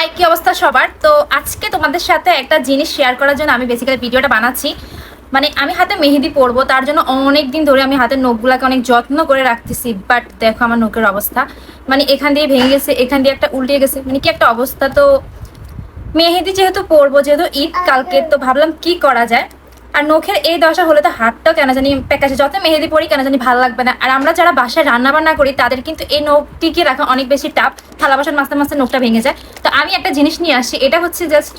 High কি অবস্থা সবার? তো আজকে তোমাদের সাথে একটা জিনিস শেয়ার করার জন্য আমি বেসিক্যালি ভিডিওটা বানাচ্ছি। মানে আমি হাতে মেহেদি পরবো তার জন্য অনেক দিন ধরে আমি হাতের নখগুলাকে অনেক যত্ন করে রাখতেছি বাট দেখো আমার নখের অবস্থা। মানে এখান দিয়ে ভেঙে গেছে এখান দিয়ে একটা উল্টে গেছে মানে কি একটা অবস্থা? তো মেহেদি যেহেতু পরবো যেহেতু ঈদ কালকে তো ভাবলাম কি করা যায়? আর নখের এই দশা হলে তো হাতটাও কেন জানি প্যাকাশে যত মেহেদি পরি কেন জানি ভালো লাগবে না। আর আমরা যারা বাসায় রান্না বান্না করি, তাদের কিন্তু এই নখ টিকিয়ে রাখা অনেক বেশি টাফ থালা বাসন মাস্তে মাস্তে নখটা ভেঙে যায়। তো আমি একটা জিনিস নিয়ে আসি, এটা হচ্ছে জাস্ট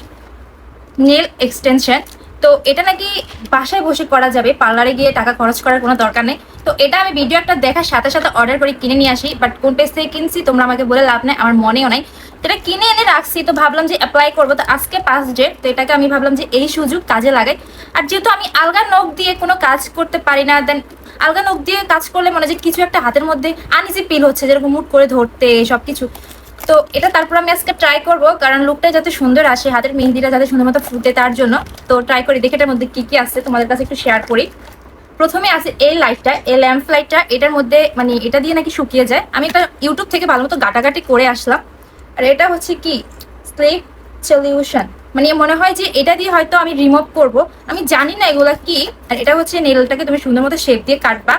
নেল এক্সটেনশন তো এটা নাকি বাসায় বসে করা যাবে, পার্লারে গিয়ে টাকা খরচ করার কোনো দরকার নেই। তো এটা আমি ভিডিও একটা দেখার সাথে সাথে অর্ডার করে কিনে নিয়ে আসি বাট কোন পেজ থেকে কিনছি তোমরা আমাকে বলে লাভ নেই, আমার মনেও নাই। এটা কিনে এনে রাখছি, তো ভাবলাম যে অ্যাপ্লাই করব। তো আজকে পাঁচ ডেট তো এটাকে আমি ভাবলাম যে এই সুযোগ কাজে লাগাই। আর যেহেতু আমি আলগা নখ দিয়ে কোনো কাজ করতে পারি না দেন আলগা নখ দিয়ে কাজ করলে মনে হয় যে কিছু একটা হাতের মধ্যে আনইজি পিল হচ্ছে, যেরকম মুট করে ধরতে সব কিছু তো এটা তারপর আমি আজকে ট্রাই করব, কারণ লুকটা যাতে সুন্দর আসে, হাতের মেহেদিটা যাতে সুন্দর মতো ফুটে তার জন্য। তো ট্রাই করি, দেখে এটার মধ্যে কী কী আছে, তোমাদের কাছে একটু শেয়ার করি। প্রথমে আছে এই লাইটটা এই ল্যাম্প লাইটটা এটার মধ্যে মানে এটা দিয়ে নাকি শুকিয়ে যায়। আমি একটা ইউটিউব থেকে ভালো মতো গাটাগাটি করে আসলাম। আর এটা হচ্ছে কি? স্লিপ সলিউশন মানে মনে হয় যে এটা দিয়ে হয়তো আমি রিমুভ করব। আমি জানি না এগুলা কি। আর এটা হচ্ছে নেলটাকে তুমি সুন্দর মতো শেপ দিয়ে কাটবা।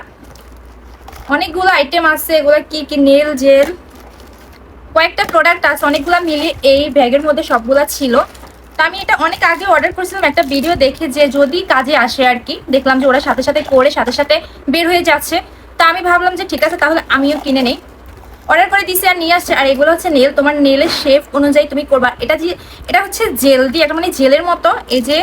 অনেকগুলো আইটেম আছে, এগুলো কি কি? নেল জেল কয়েকটা প্রোডাক্ট আছে, অনেকগুলো মিলে এই ব্যাগের মধ্যে সবগুলা ছিল। তা আমি এটা অনেক আগে অর্ডার করেছিলাম, একটা ভিডিও দেখে যে যদি কাজে আসে আর কি, দেখলাম যে ওরা সাথে সাথে করে, সাথে সাথে বের হয়ে যাচ্ছে। তা আমি ভাবলাম যে ঠিক আছে, তাহলে আমিও কিনে নেই। অর্ডার করে দিছে আর নিয়ে আসছে। আর এগুলো হচ্ছে নেল তোমার নেলের শেপ অনুযায়ী তুমি করবা। এটা যে এটা হচ্ছে জেল দিয়ে একটা মানে জেলের মতো। এই যে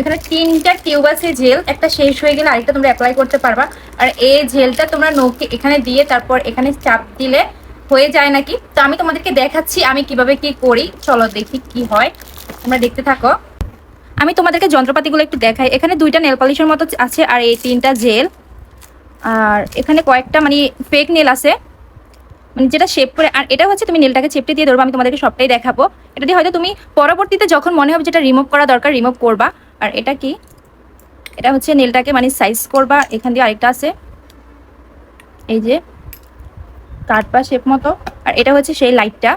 এখানে তিনটা টিউব আছে জেল একটা শেষ হয়ে গেলে আরেকটা তোমরা অ্যাপ্লাই করতে পারবা। আর এই জেলটা তোমরা নখে এখানে দিয়ে তারপর এখানে চাপ দিলে হয়ে যায় নাকি? তো আমি তোমাদেরকে দেখাচ্ছি আমি কীভাবে কি করি। চলো দেখি কি হয়। তোমরা দেখতে থাকো। আমি তোমাদেরকে যন্ত্রপাতিগুলো একটু দেখাই। এখানে দুইটা নেল পলিশের মতো আছে আর এই তিনটা জেল আর এখানে কয়েকটা মানে ফেক নেল আছে। মানে যেটা শেপ করে, আর এটা হচ্ছে তুমি নেলটাকে চেপটে দিয়ে ধরবো, আমি তোমাদেরকে সবটাই দেখাবো। এটা দিয়ে হয়তো তুমি পরবর্তীতে যখন মনে হবে যেটা রিমুভ করা দরকার রিমুভ করবা। আর এটা কি? এটা হচ্ছে নেলটাকে মানে সাইজ করবা, এখান দিয়ে আরেকটা আছে। এই যে, কাটবা শেপ মতো। আর এটা হচ্ছে সেই লাইটটা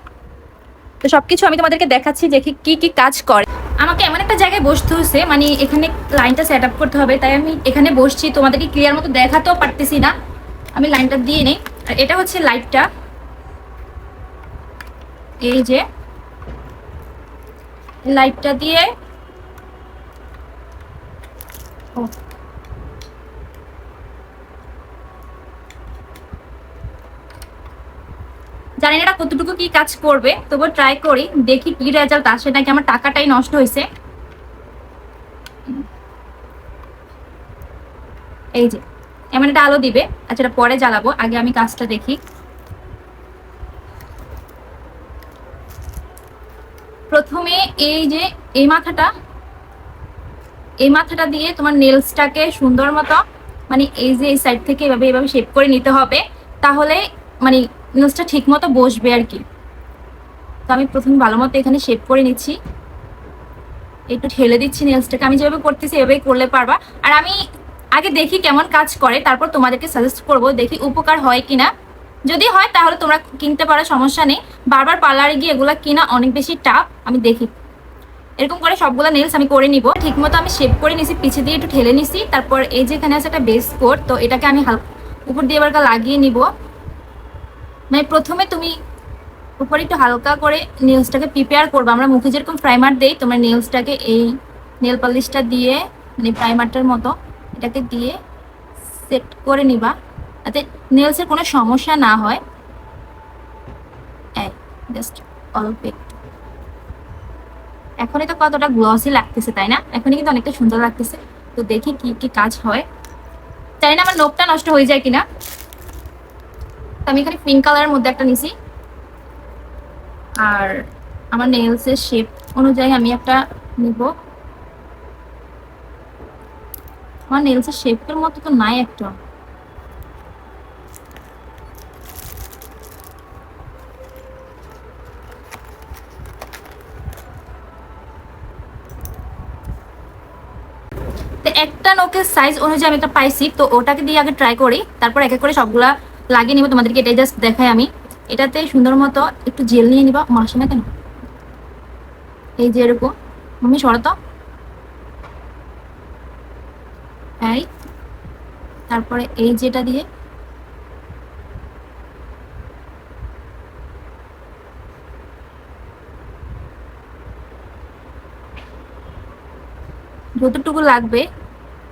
তো সবকিছু আমি তোমাদেরকে দেখাচ্ছি যে কি কি কাজ করে। আমাকে এমন একটা জায়গায় বসতে হচ্ছে মানে এখানে লাইনটা সেট আপ করতে হবে, তাই আমি এখানে বসছি। তোমাদেরকে ক্লিয়ার মতো দেখাতেও পারতেছি না। আমি লাইনটা দিয়ে নেই। আর এটা হচ্ছে লাইটটা এই যে, লাইটটা দিয়ে জানি না এটা কতটুকু কি কাজ করবে তবু ট্রাই করি, দেখি কি রেজাল্ট আসে নাকি আমার টাকাটাই নষ্ট হয়েছে। এই যে, এমন একটা আলো দিবে আচ্ছা এটা পরে জ্বালাবো, আগে আমি কাজটা দেখি। প্রথমে এই যে, এই মাথাটা এই মাথাটা দিয়ে তোমার নেলসটাকে সুন্দর মতো মানে এই যে এই সাইড থেকে এভাবে এভাবে শেপ করে নিতে হবে, তাহলে মানে নেলসটা ঠিক মতো বসবে আর কি। তো আমি প্রথমে ভালো মতো এখানে শেপ করে নিচ্ছি। একটু ঠেলে দিচ্ছি নেলসটাকে আমি যেভাবে করতেছি, এভাবেই করলে পারবা। আর আমি আগে দেখি কেমন কাজ করে, তারপর তোমাদেরকে সাজেস্ট করব, দেখি উপকার হয় কিনা। যদি হয় তাহলে তোমরা কিনতে পারো, সমস্যা নেই। বারবার পার্লারে গিয়ে এগুলা কিনা অনেক বেশি টাফ আমি দেখি। এরকম করে সবগুলো নেলস আমি করে নিব। ঠিক মতো আমি শেপ করে নিছি, পিছে দিয়ে একটু ঠেলে নিছি। তারপর এই যে এখানে আছে একটা বেস কোট তো এটাকে আমি হালকা উপর দিয়ে এবার লাগিয়ে নিব। মানে প্রথমে তুমি উপরে একটু হালকা করে নেলসটাকে প্রিপেয়ার করব। আমরা মুখে যেরকম প্রাইমার দেই, তোমার নেলসটাকে এই নেল পালিশটা দিয়ে মানে প্রাইমারটার মতো এটাকে দিয়ে সেট করে নিবা। যাতে নেলসের কোনো সমস্যা না হয়। জাস্ট অল্প এখনই তো কতটা গ্লসি লাগতেছে, তাই না? এখনই কিন্তু অনেকটা সুন্দর লাগতেছে। তো দেখি কি কি কাজ হয়। জানি না আমার লোকটা নষ্ট হয়ে যায় কিনা। আমি এখানে পিঙ্ক কালারের মধ্যে একটা নিছি। আর আমার নেলসের শেপ অনুযায়ী আমি একটা নিব। আমার নেলসের শেপের মতো তো নাই একটা তো একটা নখের সাইজ অনুযায়ী আমি একটা পাইছি, তো ওটাকে দিয়ে আগে ট্রাই করি, তারপর এক এক করে সবগুলা লাগিয়ে নিব। তোমাদেরকে এটাই জাস্ট দেখাই আমি। এটাতে সুন্দর মতো একটু জেল নিয়ে নিবা। মাসে না কেন? এই যে এরকম। আমি সরতো। এই। তারপরে এই যেটা দিয়ে যতটুকু লাগবে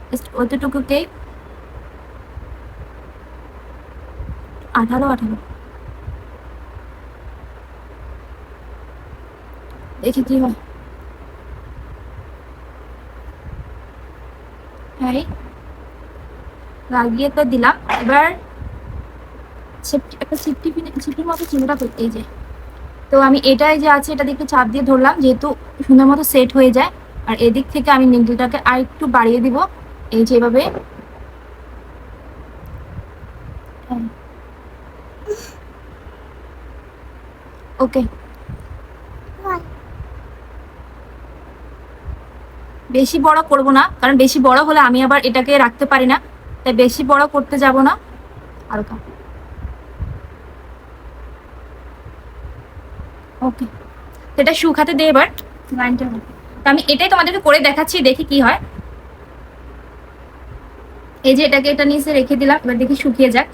just অতটুকুকে আঠারো আঠারো দেখি কি হয় এই লাগিয়ে তো দিলাম এবার একটা সিফটি সিফটির মতো চিহ্নটা করতে যে। তো আমি এটাই যে আছে, এটা একটু চাপ দিয়ে ধরলাম, যেহেতু সুন্দর মতো সেট হয়ে যায়, আর এদিক থেকে আমি নিডলটাকে আর একটু বাড়িয়ে দিব। এই যে এভাবে। ওকে বেশি বড় করব না, কারণ বেশি বড় হলে আমি আবার এটাকে রাখতে পারি না, তাই বেশি বড় করতে যাব না। হালকা ওকে এটা শুকাতে দে এবার। লাইনটা আমি এটাই তোমাদেরকে করে দেখাচ্ছি, দেখি কি হয়। এই যে এটাকে এটা নিচে রেখে দিলাম, এবার দেখি শুকিয়ে যাক।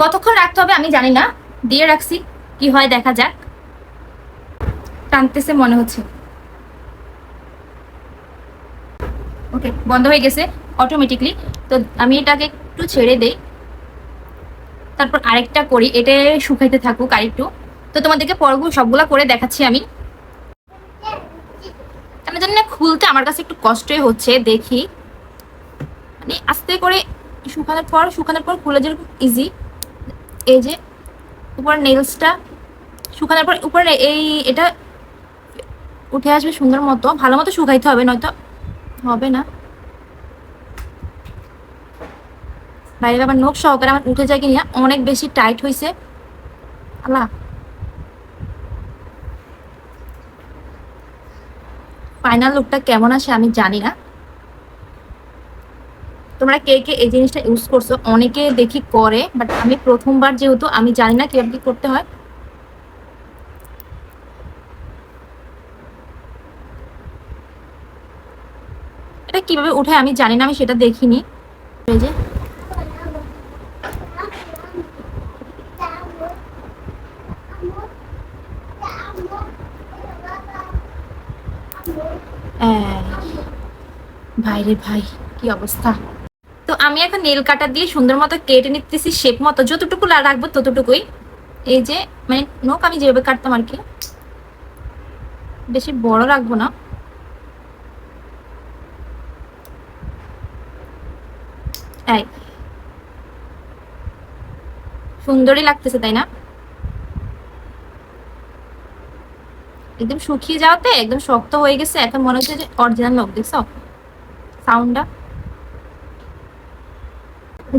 কতক্ষণ রাখতে হবে আমি জানি না, দিয়ে রাখছি, কি হয় দেখা যাক। টানতেছে মনে হচ্ছে। ওকে, বন্ধ হয়ে গেছে অটোমেটিকলি তো আমি এটাকে একটু ছেড়ে দেই। তারপর আরেকটা করি এটা শুকাইতে থাকুক আরেকটু। তো তোমাদেরকে পরগুলো সবগুলা করে দেখাচ্ছি আমি। জানি না খুলতে আমার কাছে একটু কষ্টই হচ্ছে, দেখি। মানে আস্তে করে শুকানোর পর শুকানোর পর খুলে যেরকম ইজি এই যে, উপর নেলসটা শুকানোর পর উপরে এই এটা উঠে আসবে সুন্দর মতো। ভালো মতো শুকাইতে হবে, নয়তো হবে না। বাইরে আবার নোখ সহকারে আমার উঠে যায় কিনা, অনেক বেশি টাইট হয়েছে আল্লাহ। ফাইনাল লুকটা কেমন আসে আমি জানি না। তোমরা কে কে এই জিনিসটা ইউজ করছ, অনেকে দেখি করে বাট আমি প্রথমবার যেহেতু, আমি জানি না কীভাবে কি করতে হয়। এটা কীভাবে উঠে আমি জানি না, আমি সেটা দেখিনি। এই যে ভাইরে ভাই, কি অবস্থা? তো আমি এখন নেল কাটার দিয়ে সুন্দর মতো কেটে নিতেছি শেপ মতো, যতটুকু রাখব ততটুকুই। এই যে মানে নোক আমি যেভাবে কাটতাম আর কি। বেশি বড় রাখব না। সুন্দরই লাগতেছে, তাই না? একদম শুকিয়ে যাওয়াতে একদম শক্ত হয়ে গেছে। এখন মনে হচ্ছে যে অরিজিনাল নখ দেখছ? সাউন্ডটা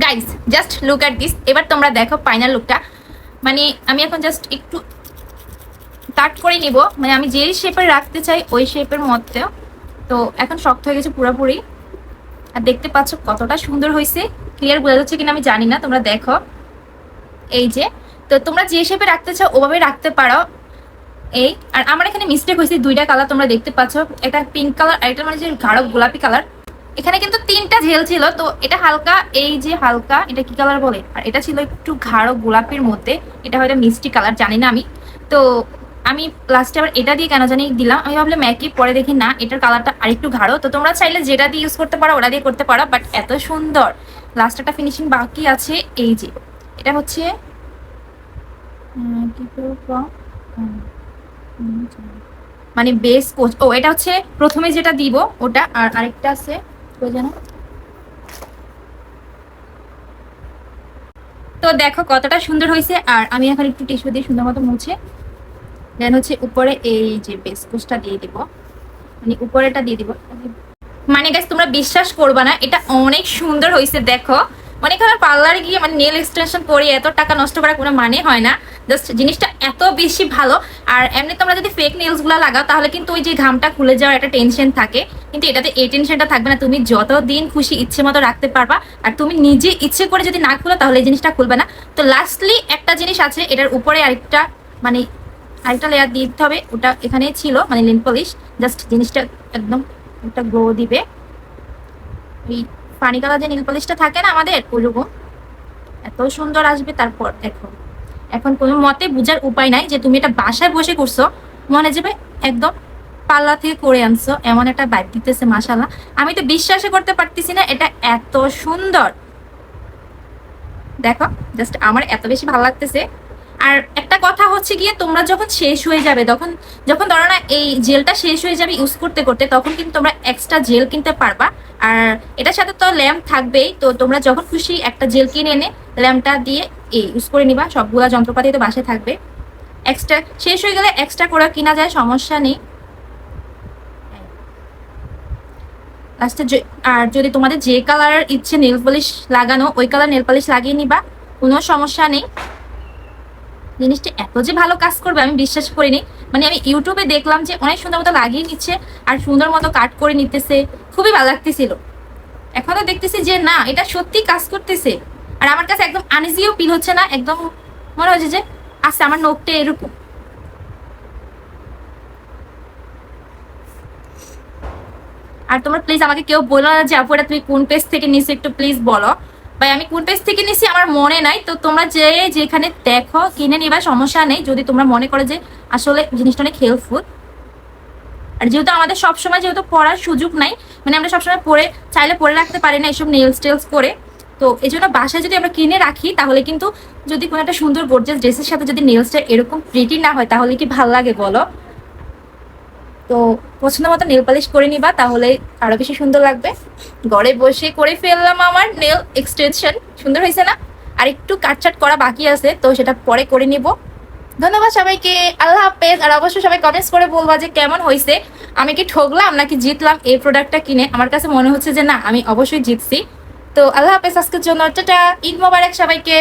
guys just look at this এবার তোমরা দেখো ফাইনাল লুকটা মানে আমি এখন জাস্ট একটু কাট করে নিব। মানে আমি যে শেপের রাখতে চাই, ওই শেপের মধ্যেও তো এখন শক্ত হয়ে গেছে পুরোপুরি। আর দেখতে পাচ্ছ কতটা সুন্দর হয়েছে। ক্লিয়ার বোঝা যাচ্ছে কিনা আমি জানি না, তোমরা দেখো। এই যে, তো তোমরা যে শেপে রাখতে চাও, ওভাবে রাখতে পারো। এই, আর আমার এখানে মিস্টেক হয়েছে, দুইটা কালার তোমরা দেখতে পাচ্ছ। একটা পিঙ্ক কালার আর একটা মানে যে গাঢ় গোলাপি কালার এখানে কিন্তু তিনটা ঝেল ছিল, তো এটা হালকা, এই যে হালকা, এটা কি কালার বলে? আর এটা ছিল একটু গাঢ় গোলাপির মধ্যে, এটা হয়তো মিষ্টি কালার জানি না আমি। তো আমি লাস্টে আবার এটা দিয়ে কেন জানি দিলাম, আমি ভাবলাম একই পরে দেখি না, এটার কালারটা আরেকটু গাঢ়। তো তোমরা চাইলে যেটা দিয়ে ইউজ করতে পারো, ওটা দিয়ে করতে পারো বাট এত সুন্দর। লাস্ট একটা ফিনিশিং বাকি আছে, এই যে। এটা হচ্ছে কি করব? মানে বেস কোচ ও, এটা হচ্ছে প্রথমে যেটা দিব, ওটা, আর আরেকটা আছে তো দেখো কতটা সুন্দর হয়েছে, আর আমি এখন একটু টিস্যু দিয়ে সুন্দর মতো মুছে দেন হচ্ছে উপরে এই যে বেস কোচটা দিয়ে দিব। মানে উপরেটা দিয়ে দিব। মানে গাছ তোমরা বিশ্বাস করবা না, এটা অনেক সুন্দর হয়েছে, দেখো। অনেক আমার পার্লারে গিয়ে মানে নেল এক্সটেনশন করে এত টাকা নষ্ট করার কোনো মানে হয় না। জাস্ট জিনিসটা এত বেশি ভালো। আর এমনি তোমরা যদি ফেক নেলসগুলো লাগাও, তাহলে কিন্তু ওই যে ঘামটা খুলে যাওয়ার একটা টেনশন থাকে। কিন্তু এটাতে এই টেনশনটা থাকবে না। তুমি যত দিন খুশি ইচ্ছে মতো রাখতে পারবা, আর তুমি নিজে ইচ্ছে করে যদি না খুলো, তাহলে এই জিনিসটা খুলবে না। তো লাস্টলি একটা জিনিস আছে, এটার উপরে আরেকটা মানে আরেকটা লেয়ার দিতে হবে। ওটা এখানেই ছিল মানে লিন পলিশ জাস্ট জিনিসটা একদম একটা গ্লো দিবে। ওই পানি কালার যে নীল পলিশটা থাকে না আমাদের, ওইরকম। এত সুন্দর আসবে তারপর, দেখো। এখন কোনো মতে বোঝার উপায় নাই যে তুমি এটা বাসায় বসে করছ। মনে যাবে একদম পাল্লা থেকে করে আনছো, এমন একটা বাইক দিতেছে মাসাল্লাহ আমি তো বিশ্বাসই করতে পারতেছি না, এটা এত সুন্দর। দেখো জাস্ট আমার এত বেশি ভালো লাগতেছে। আর একটা কথা হচ্ছে গিয়ে, তোমরা যখন শেষ হয়ে যাবে, তখন, যখন ধরো না এই জেলটা শেষ হয়ে যাবে ইউজ করতে করতে, তখন কিন্তু তোমরা এক্সট্রা জেল কিনতে পারবা। আর এটার সাথে তো ল্যাম্প থাকবেই, তো তোমরা যখন খুশি একটা জেল কিনে এনে ল্যাম্পটা দিয়ে এই ইউজ করে নিবা, সবগুলা যন্ত্রপাতি তো বাসায় থাকবে। এক্সট্রা শেষ হয়ে গেলে এক্সট্রা করে কিনা যায়, সমস্যা নেই। লাস্টে আর যদি তোমাদের যে কালার ইচ্ছে নেল পলিশ লাগানো, ওই কালার নেল পলিশ লাগিয়ে নিবা, কোনো সমস্যা নেই। জিনিসটা এত যে ভালো কাজ করবে, আমি বিশ্বাস করিনি। মানে আমি ইউটিউবে দেখলাম যে অনেক সুন্দর মতো লাগিয়ে নিচ্ছে, আর সুন্দর মতো কাট করে নিতেছে, খুবই ভালো লাগতেছিল। এখন তো দেখতেছি যে না, এটা সত্যি কাজ করতেছে। আর আমার কাছে একদম আনইজিও ফিল হচ্ছে না, একদম মনে হচ্ছে যে আচ্ছা আমার নোকটা এরকম। আর তোমরা প্লিজ আমাকে কেউ বলো না যে আপু এটা তুমি কোন পেজ থেকে নিছো একটু প্লিজ বলো। ভাই, আমি কোন পেজ থেকে নিছি আমার মনে নাই। তো তোমরা যে, যেখানে দেখো, কিনে নিবা, সমস্যা নেই। যদি তোমরা মনে করো যে, আসলে জিনিসটা অনেক হেল্পফুল আর যেহেতু আমাদের সবসময় যেহেতু পড়ার সুযোগ নাই মানে আমরা সবসময় পরে চাইলে পরে রাখতে পারি না এসব নেলস টেলস করে তো এই জন্য বাসায় যদি আমরা কিনে রাখি, তাহলে কিন্তু যদি কোনো একটা সুন্দর গর্জাস ড্রেসের সাথে যদি নেলসটা এরকম প্রিটি না হয়, তাহলে কি ভালো লাগে বলো? তো পছন্দ মতো নেল পালিশ করে নিবা, তাহলে আরও বেশি সুন্দর লাগবে। ঘরে বসে করে ফেললাম আমার নেল এক্সটেনশন সুন্দর হয়েছে না? আর একটু কাটচাট করা বাকি আছে, তো সেটা পরে করে নিব। ধন্যবাদ সবাইকে, আল্লাহ হাফেজ। আর অবশ্যই সবাই কমেন্টস করে বলবা যে কেমন হয়েছে। আমি কি ঠকলাম নাকি জিতলাম এই প্রোডাক্টটা কিনে? আমার কাছে মনে হচ্ছে যে না, আমি অবশ্যই জিতছি। তো আল্লাহ হাফেজ আজকের জন্য টাটা। ঈদ মোবারক সবাইকে।